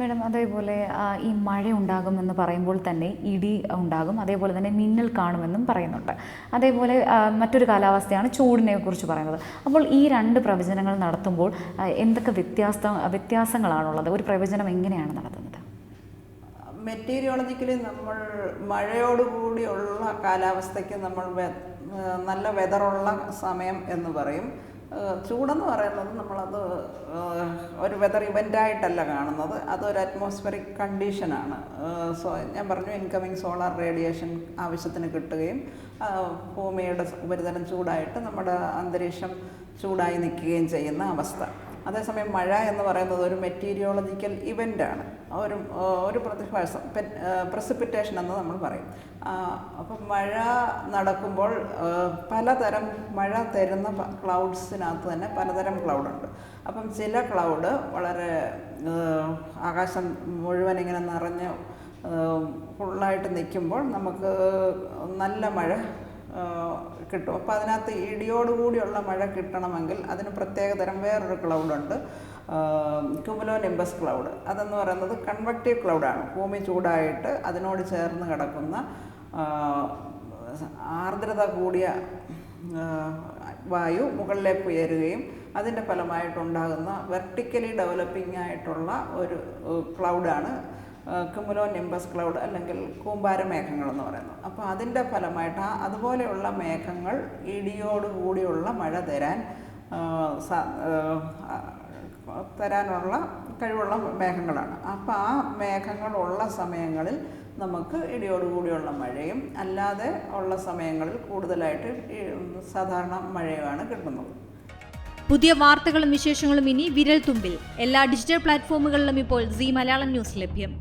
Madam അതേപോലെ ഈ മഴ ഉണ്ടാകുമെന്ന് പറയുമ്പോൾ തന്നെ ഇടി ഉണ്ടാകും. അതേപോലെ തന്നെ മിന്നൽ കാണുമെന്നും പറയുന്നുണ്ട്. അതേപോലെ മറ്റൊരു കാലാവസ്ഥയാണ് ചൂടിനെ കുറിച്ച് പറയുന്നത്. അപ്പോൾ ഈ രണ്ട് പ്രവചനങ്ങൾ നടത്തുമ്പോൾ എന്തൊക്കെ വ്യത്യാസ വ്യത്യാസങ്ങളാണുള്ളത്? ഒരു പ്രവചനം എങ്ങനെയാണ് നടത്തുന്നത്? മെറ്റീരിയോളജിക്കലി നമ്മൾ മഴയോടുകൂടിയുള്ള കാലാവസ്ഥയ്ക്ക് നമ്മൾ നല്ല വെതറുള്ള സമയം എന്ന് പറയും. ചൂടെന്ന് പറയുന്നത് നമ്മളത് ഒരു വെതർ ഇവന്റായിട്ടല്ല കാണുന്നത്. അതൊരു അറ്റ്മോസ്ഫിയറിക് കണ്ടീഷനാണ് സോ ഞാൻ പറഞ്ഞു ഇൻകമിങ് സോളാർ റേഡിയേഷൻ ആവശ്യത്തിന് കിട്ടുകയും ഭൂമിയുടെ ഉപരിതലം ചൂടായിട്ട് നമ്മുടെ അന്തരീക്ഷം ചൂടായി നിൽക്കുകയും ചെയ്യുന്ന അവസ്ഥ. അതേസമയം മഴ എന്ന് പറയുന്നത് ഒരു മെറ്റീരിയോളജിക്കൽ ഇവന്റാണ് ഒരു ഒരു പ്രതിഭാസം പ്രസിപ്പിറ്റേഷൻ എന്ന് നമ്മൾ പറയും. അപ്പം മഴ നടക്കുമ്പോൾ പലതരം മഴ തരുന്ന ക്ലൗഡ്സിനകത്ത് തന്നെ പലതരം ക്ലൗഡുണ്ട് അപ്പം ചില ക്ലൗഡ് വളരെ ആകാശം മുഴുവൻ ഇങ്ങനെ നിറഞ്ഞ് ഫുള്ളായിട്ട് നിൽക്കുമ്പോൾ നമുക്ക് നല്ല മഴ കിട്ടും. അപ്പോൾ അതിനകത്ത് ഇടിയോടുകൂടിയുള്ള മഴ കിട്ടണമെങ്കിൽ അതിന് പ്രത്യേക തരം വേറൊരു ക്ലൗഡുണ്ട് കുമുലോ നിംബസ് ക്ലൗഡ് അതെന്ന് പറയുന്നത് കൺവെക്റ്റീവ് ക്ലൗഡാണ് ഭൂമി ചൂടായിട്ട് അതിനോട് ചേർന്ന് കിടക്കുന്ന ആർദ്രത കൂടിയ വായു മുകളിലേക്ക് ഉയരുകയും അതിന്റെ ഫലമായിട്ടുണ്ടാകുന്ന വെർട്ടിക്കലി ഡെവലപ്പിംഗ് ആയിട്ടുള്ള ഒരു ക്ലൗഡാണ് കുമുലോ നിംബസ് ക്ലൗഡ് അല്ലെങ്കിൽ കൂമ്പാര മേഘങ്ങൾ എന്ന് പറയുന്നത് അപ്പോൾ അതിന്റെ ഫലമായിട്ട് ആ അതുപോലെയുള്ള മേഘങ്ങൾ ഇടിയോടുകൂടിയുള്ള മഴ തരാൻ തരാനുള്ള കഴിവുള്ള മേഘങ്ങളാണ്. അപ്പോൾ ആ മേഘങ്ങളുള്ള സമയങ്ങളിൽ നമുക്ക് ഇടിയോടുകൂടിയുള്ള മഴയും അല്ലാതെ ഉള്ള സമയങ്ങളിൽ കൂടുതലായിട്ട് സാധാരണ മഴയുമാണ് കിട്ടുന്നത്. പുതിയ വാർത്തകളും വിശേഷങ്ങളും ഇനി വിരൽ തുമ്പിൽ എല്ലാ ഡിജിറ്റൽ പ്ലാറ്റ്ഫോമുകളിലും ഇപ്പോൾ സി മലയാളം ന്യൂസ് ലഭ്യം.